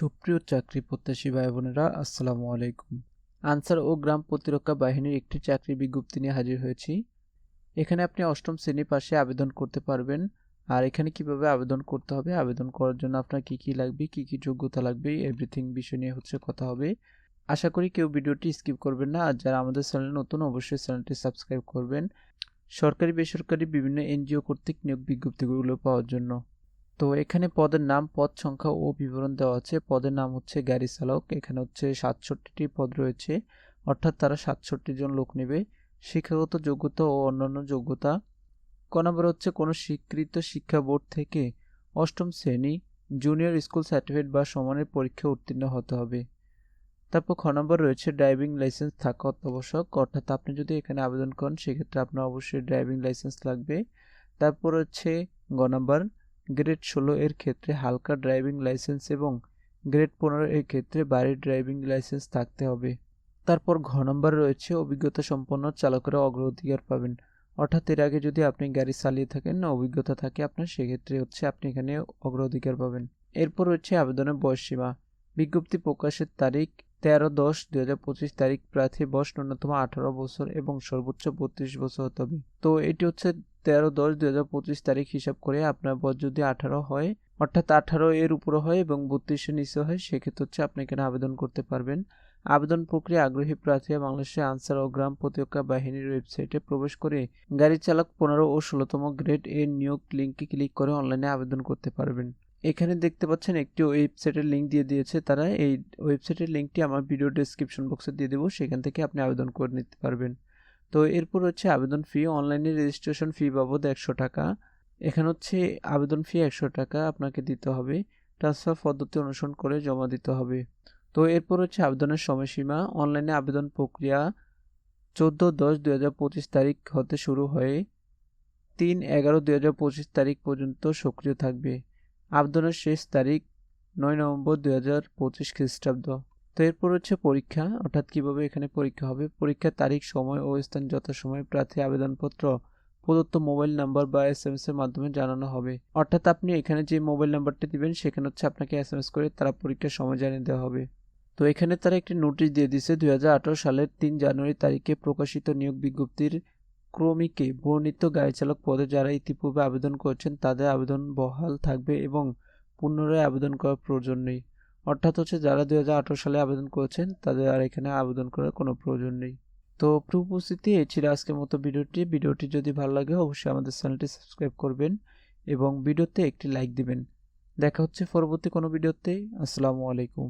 সুপ্রিয় চাকরি প্রত্যাশী ভাই বোনেরা আসসালামু আলাইকুম। আনসার ও গ্রাম প্রতিরক্ষা বাহিনীর একটি চাকরি বিজ্ঞপ্তি নিয়ে হাজির হয়েছি। এখানে আপনি অষ্টম শ্রেণি পাশে আবেদন করতে পারবেন। আর এখানে কীভাবে আবেদন করতে হবে, আবেদন করার জন্য আপনার কি কি লাগবে, কি কি যোগ্যতা লাগবে এভরিথিং বিষয় নিয়ে হচ্ছে কথা হবে। আশা করি কেউ ভিডিওটি স্কিপ করবেন না। আর যারা আমাদের চ্যানেল নতুন, অবশ্যই চ্যানেলটি সাবস্ক্রাইব করবেন। সরকারি, বেসরকারি বিভিন্ন এনজিও কর্তৃক নিয়োগ বিজ্ঞপ্তিগুলো পাওয়ার জন্য। তো এখানে পদের নাম, পদ সংখ্যা ও বিবরণ দেওয়া আছে। পদের নাম হচ্ছে গাড়ি চালক, এখানে হচ্ছে সাতষট্টিটি পদ রয়েছে, অর্থাৎ তারা সাতষট্টি জন লোক নেবে। শিক্ষাগত যোগ্যতা ও অন্যান্য যোগ্যতা। ক নম্বর হচ্ছে কোনো স্বীকৃত শিক্ষা বোর্ড থেকে অষ্টম শ্রেণি জুনিয়র স্কুল সার্টিফিকেট বা সমানের পরীক্ষা উত্তীর্ণ হতে হবে। তারপর খ নম্বর রয়েছে ড্রাইভিং লাইসেন্স থাকা অত্যাবশ্যক অর্থাৎ আপনি যদি এখানে আবেদন করেন, সেক্ষেত্রে আপনার অবশ্যই ড্রাইভিং লাইসেন্স লাগবে। তারপর হচ্ছে গ নম্বর গ্রেড ষোলো এর ক্ষেত্রে হালকা ড্রাইভিং লাইসেন্স এবং গ্রেড পনেরো এর ক্ষেত্রে বাড়ির ড্রাইভিং লাইসেন্স থাকতে হবে। তারপর ঘ নম্বর রয়েছে অভিজ্ঞতা সম্পন্ন চালকেরা অগ্রাধিকার পাবেন। অর্থাৎ এর আগে যদি আপনি গাড়ি চালিয়ে থাকেন না অভিজ্ঞতা থাকে আপনার, সেক্ষেত্রে হচ্ছে আপনি এখানে অগ্রাধিকার পাবেন। এরপর রয়েছে আবেদনের বয়সসীমা। বিজ্ঞপ্তি প্রকাশের তারিখ তেরো দশ দু হাজার পঁচিশ তারিখ প্রার্থী বয়স ন্যূনতম আঠারো বছর এবং সর্বোচ্চ বত্রিশ বছর হতে হবে। তো এটি হচ্ছে তেরো দশ দু হাজার পঁচিশ তারিখ হিসাব করে আপনার বয়স যদি আঠারো হয়, অর্থাৎ আঠারো এর উপরে হয় এবং বত্রিশের নিচে হয়, সেক্ষেত্রে হচ্ছে আপনি এখানে আবেদন করতে পারবেন। আবেদন প্রক্রিয়া আগ্রহী প্রার্থীরা বাংলাদেশের আনসার ও গ্রাম প্রতিরক্ষা বাহিনীর ওয়েবসাইটে প্রবেশ করে গাড়ি চালক পনেরো ও ষোলোতম গ্রেড এর নিয়োগ লিঙ্কে ক্লিক করে অনলাইনে আবেদন করতে পারবেন। এখানে দেখতে পাচ্ছেন একটি ওয়েবসাইটের লিঙ্ক দিয়ে দিয়েছে তারা। এই ওয়েবসাইটের লিঙ্কটি আমার ভিডিও ডেসক্রিপশন বক্সে দিয়ে দেবো, সেখান থেকে আপনি আবেদন করে নিতে পারবেন। তো এরপর হচ্ছে আবেদন ফি অনলাইনে রেজিস্ট্রেশন ফি বাবদ একশো টাকা। এখানে হচ্ছে আবেদন ফি একশো টাকা আপনাকে দিতে হবে। ট্রান্সফার পদ্ধতি অনুসরণ করে জমা দিতে হবে। তো এরপর হচ্ছে আবেদনের সময়সীমা অনলাইনে আবেদন প্রক্রিয়া চোদ্দ দশ দু হাজার পঁচিশ তারিখ হতে শুরু হয়ে তিন এগারো দু হাজার পঁচিশ তারিখ পর্যন্ত সক্রিয় থাকবে। আবেদনের শেষ তারিখ নয় নভেম্বর দু হাজার পঁচিশ খ্রিস্টাব্দ। তো এরপর হচ্ছে পরীক্ষা, অর্থাৎ কীভাবে এখানে পরীক্ষা হবে? পরীক্ষার তারিখ, সময় ও স্থান যথাসময়ে প্রার্থী আবেদনপত্র, প্রদত্ত মোবাইল নাম্বার বা এস এম এর মাধ্যমে জানানো হবে। অর্থাৎ আপনি এখানে যে মোবাইল নাম্বারটি দিবেন, সেখানে হচ্ছে আপনাকে এস এম এস করে তারা পরীক্ষার সময় জানিয়ে দেওয়া হবে। তো এখানে তারা একটি নোটিশ দিয়ে দিয়েছে, দুই সালের তিন জানুয়ারি তারিখে প্রকাশিত নিয়োগ বিজ্ঞপ্তির ক্রমিকে বর্ণিত গাড়ি চালক পদে যারা ইতিপূর্বে আবেদন করেছেন, তাদের আবেদন বহাল থাকবে এবং পুনরায় আবেদন করার প্রয়োজন নেই। অর্থাৎ হচ্ছে যারা দু হাজার আঠেরো সালে আবেদন করেছেন, তাদের আর এখানে আবেদন করার কোনো প্রয়োজন নেই। তো উপস্থিতি এই ছিল আজকের মতো ভিডিওটি। ভিডিওটি যদি ভালো লাগে, অবশ্যই আমাদের চ্যানেলটি সাবস্ক্রাইব করবেন এবং ভিডিওতে একটি লাইক দিবেন। দেখা হচ্ছে পরবর্তী কোনো ভিডিওতে। আসসালামু আলাইকুম।